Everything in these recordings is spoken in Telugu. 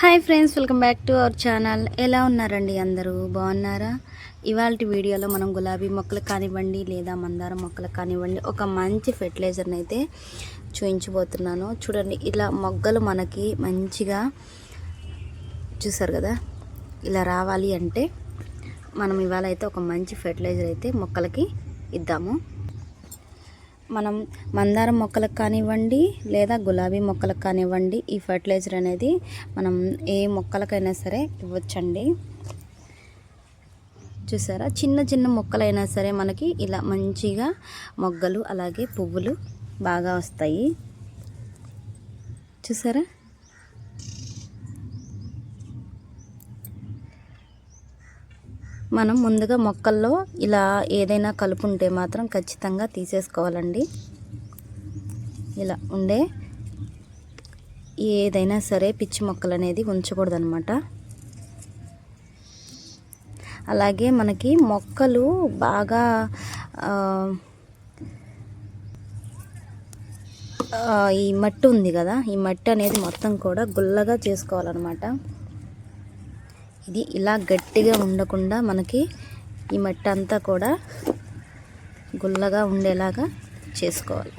Hi friends welcome back to our channel. ఎలా ఉన్నారండి అందరూ? బాగున్నారా? ఇవాళ వీడియోలో మనం గులాబీ మొక్కలు కానివ్వండి లేదా మందార మొక్కలు కానివ్వండి ఒక మంచి ఫెర్టిలైజర్ని అయితే చూపించబోతున్నాను చూడండి ఇలా మొగ్గలు మనకి మంచిగా చూసారు కదా? ఇలా రావాలి అంటే మనం ఇవాళ అయితే ఒక మంచి ఫెర్టిలైజర్ అయితే మొక్కలకి ఇద్దాము. మనం మందారం మొక్కలకు కానివ్వండి లేదా గులాబీ మొక్కలకు కానివ్వండి ఈ ఫర్టిలైజర్ అనేది మనం ఏ మొక్కలకైనా సరే ఇవ్వచ్చండి. చూసారా? చిన్న చిన్న మొక్కలైనా సరే మనకి ఇలా మంచిగా మొగ్గలు అలాగే పువ్వులు బాగా వస్తాయి. చూసారా? మనం ముందుగా మొక్కల్లో ఇలా ఏదైనా కలుపు ఉంటే మాత్రం ఖచ్చితంగా తీసేసుకోవాలండి. ఇలా ఉండే ఏదైనా సరే పిచ్చి మొక్కలు అనేది ఉంచకూడదనమాట అలాగే మనకి మొక్కలు బాగా ఈ మట్టి ఉంది కదా ఈ మట్టి అనేది మొత్తం కూడా గుల్లగా చేసుకోవాలన్నమాట. ఇది ఇలా గట్టిగా ఉండకుండా మనకి ఈ మట్టి అంతా కూడా గుల్లగా ఉండేలాగా చేసుకోవాలి.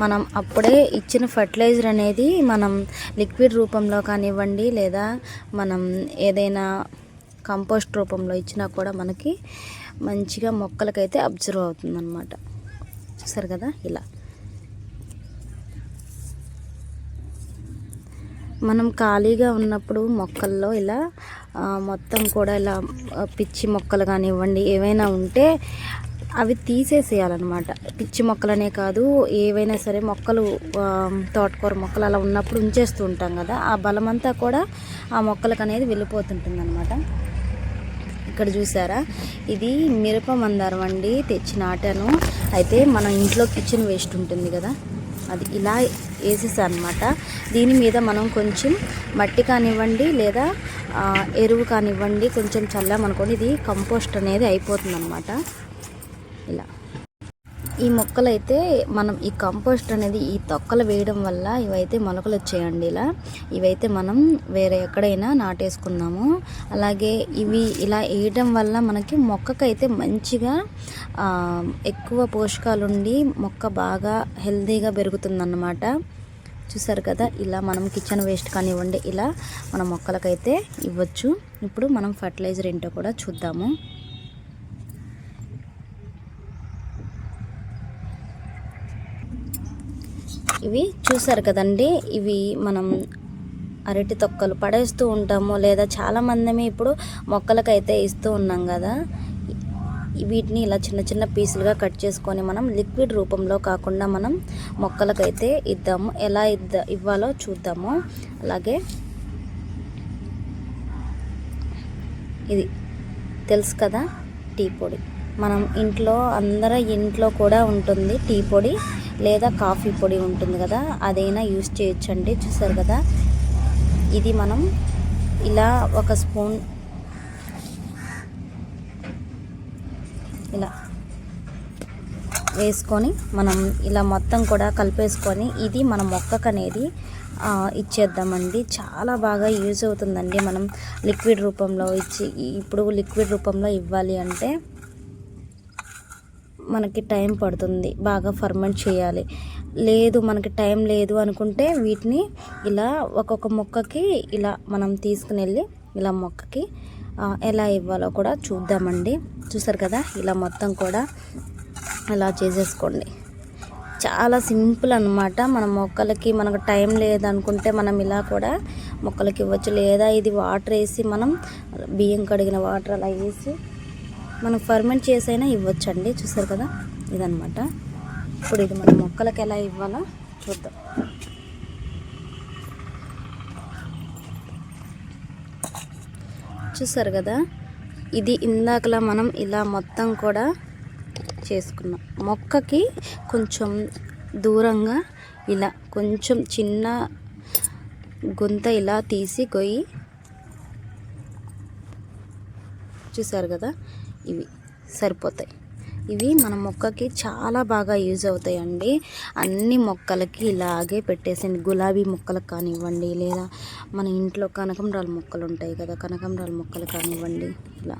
మనం అప్పుడే ఇచ్చిన ఫర్టిలైజర్ అనేది మనం లిక్విడ్ రూపంలో కానివ్వండి లేదా మనం ఏదైనా కంపోస్ట్ రూపంలో ఇచ్చినా కూడా మనకి మంచిగా మొక్కలకైతే అబ్జర్వ్ అవుతుంది అనమాట చూసారు కదా? ఇలా. మనం ఖాళీగా ఉన్నప్పుడు మొక్కల్లో ఇలా మొత్తం కూడా ఇలా పిచ్చి మొక్కలు కానివ్వండి ఏవైనా ఉంటే అవి తీసేసేయాలన్నమాట. పిచ్చి మొక్కలనే కాదు ఏవైనా సరే మొక్కలు తోటకూర మొక్కలు అలా ఉన్నప్పుడు ఉంచేస్తూ ఉంటాం కదా ఆ బలమంతా కూడా ఆ మొక్కలకు అనేది వెళ్ళిపోతుంటుంది అనమాట ఇక్కడ చూసారా? ఇది మిరప మందారం అండి తెచ్చి నాటాను. అయితే మన ఇంట్లో కిచెన్ వేస్ట్ ఉంటుంది కదా అది ఇలా వేసేసా అనమాట దీని మీద మనం కొంచెం మట్టి కానివ్వండి లేదా ఎరువు కానివ్వండి కొంచెం చల్లామనుకోండి ఇది కంపోస్ట్ అనేది అయిపోతుంది ఇలా. ఈ మొక్కలు అయితే మనం ఈ కంపోస్ట్ అనేది ఈ తొక్కలు వేయడం వల్ల ఇవైతే మొలకలు వచ్చాయండి ఇలా. ఇవైతే మనం వేరే ఎక్కడైనా నాటేసుకున్నాము అలాగే ఇవి ఇలా వేయడం వల్ల మనకి మొక్కకైతే మంచిగా ఎక్కువ పోషకాలు ఉండి మొక్క బాగా హెల్తీగా పెరుగుతుందన్నమాట. చూసారు కదా ఇలా మనం కిచెన్ వేస్ట్ కానివ్వండి ఇలా మన మొక్కలకైతే ఇవ్వచ్చు. ఇప్పుడు మనం ఫర్టిలైజర్ ఏంటో కూడా చూద్దాము. ఇవి చూసారు కదండి. ఇవి మనం అరటి తొక్కలు పడేస్తూ ఉంటాము. లేదా చాలా మందిమి ఇప్పుడు మొక్కలకైతే ఇస్తూ ఉన్నాం కదా. వీటిని ఇలా చిన్న చిన్న పీసులుగా కట్ చేసుకొని మనం లిక్విడ్ రూపంలో కాకుండా మనం మొక్కలకైతే ఇద్దాము. ఎలా ఇద్ద ఇవ్వాలో చూద్దాము. అలాగే ఇది తెలుసు కదా టీ పొడి. మనం ఇంట్లో అందరూ ఇంట్లో కూడా ఉంటుంది టీ పొడి. లేదా కాఫీ పొడి ఉంటుంది కదా అదైనా యూస్ చేయొచ్చండి. చూసారు కదా? ఇది మనం ఇలా ఒక స్పూన్ ఇలా వేసుకొని మనం ఇలా మొత్తం కూడా కలిపేసుకొని ఇది మన మొక్కకు అనేది ఇచ్చేద్దామండి. చాలా బాగా యూజ్ అవుతుందండి మనం లిక్విడ్ రూపంలో ఇచ్చి ఇప్పుడు లిక్విడ్ రూపంలో ఇవ్వాలి అంటే మనకి టైం పడుతుంది బాగా ఫర్మెంట్ చేయాలి. లేదు మనకి టైం లేదు అనుకుంటే వీటిని ఇలా ఒక్కొక్క మొక్కకి ఇలా మనం తీసుకుని వెళ్ళి ఇలా మొక్కకి ఎలా ఇవ్వాలో కూడా చూద్దామండి. చూసారు కదా? ఇలా మొత్తం కూడా ఇలా చేసేసుకోండి. చాలా సింపుల్ అనమాట మన మొక్కలకి మనకు టైం లేదనుకుంటే మనం ఇలా కూడా మొక్కలకి ఇవ్వచ్చు. లేదా ఇది వాటర్ వేసి మనం బియ్యం కడిగిన వాటర్ అలా వేసి మనం ఫర్మెంట్ చేసైనా ఇవ్వచ్చండి. చూసారు కదా? ఇదనమాట ఇప్పుడు ఇది మన మొక్కలకి ఎలా ఇవ్వాలో చూద్దాం. చూసారు కదా? ఇది ఇందాకలా మనం ఇలా మొత్తం కూడా చేసుకున్నాం. మొక్కకి కొంచెం దూరంగా ఇలా కొంచెం చిన్న గుంత ఇలా తీసి గొయ్యి. చూసారు కదా? ఇవి సరిపోతాయి. ఇవి మన మొక్కకి చాలా బాగా యూజ్ అవుతాయండి. అన్ని మొక్కలకి ఇలాగే పెట్టేసండి గులాబీ మొక్కలకు కానివ్వండి లేదా మన ఇంట్లో కనకంబరాల మొక్కలు ఉంటాయి కదా కనకంబరాల మొక్కలు కానివ్వండి ఇలా.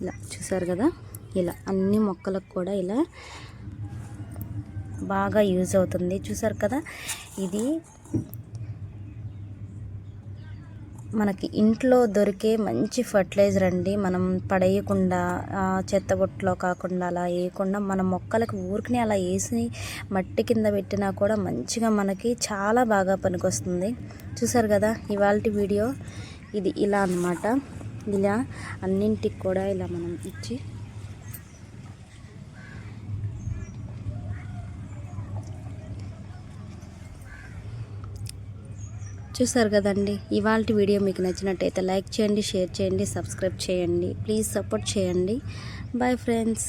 ఇలా చూసారు కదా? ఇలా అన్ని మొక్కలకు కూడా ఇలా బాగా యూజ్ అవుతుంది. చూసారు కదా? ఇది మనకి ఇంట్లో దొరికే మంచి ఫర్టిలైజర్ అండి. మనం పడేయకుండా చెత్త చెత్తబొట్టులో కాకుండా అలా వేయకుండా మన మొక్కలకు ఊరికనే అలా వేసి మట్టి కింద పెట్టినా కూడా మంచిగా మనకి చాలా బాగా పనికొస్తుంది. చూసారు కదా ఇవాళ వీడియో. ఇది ఇలా అన్నమాట. ఇలా అన్నింటికి కూడా ఇలా మనం ఇచ్చి చూసారు కదండి ఇవాళ వీడియో మీకు నచ్చినట్టయితే లైక్ చేయండి షేర్ చేయండి సబ్స్క్రైబ్ చేయండి. ప్లీజ్ సపోర్ట్ చేయండి. Bye friends.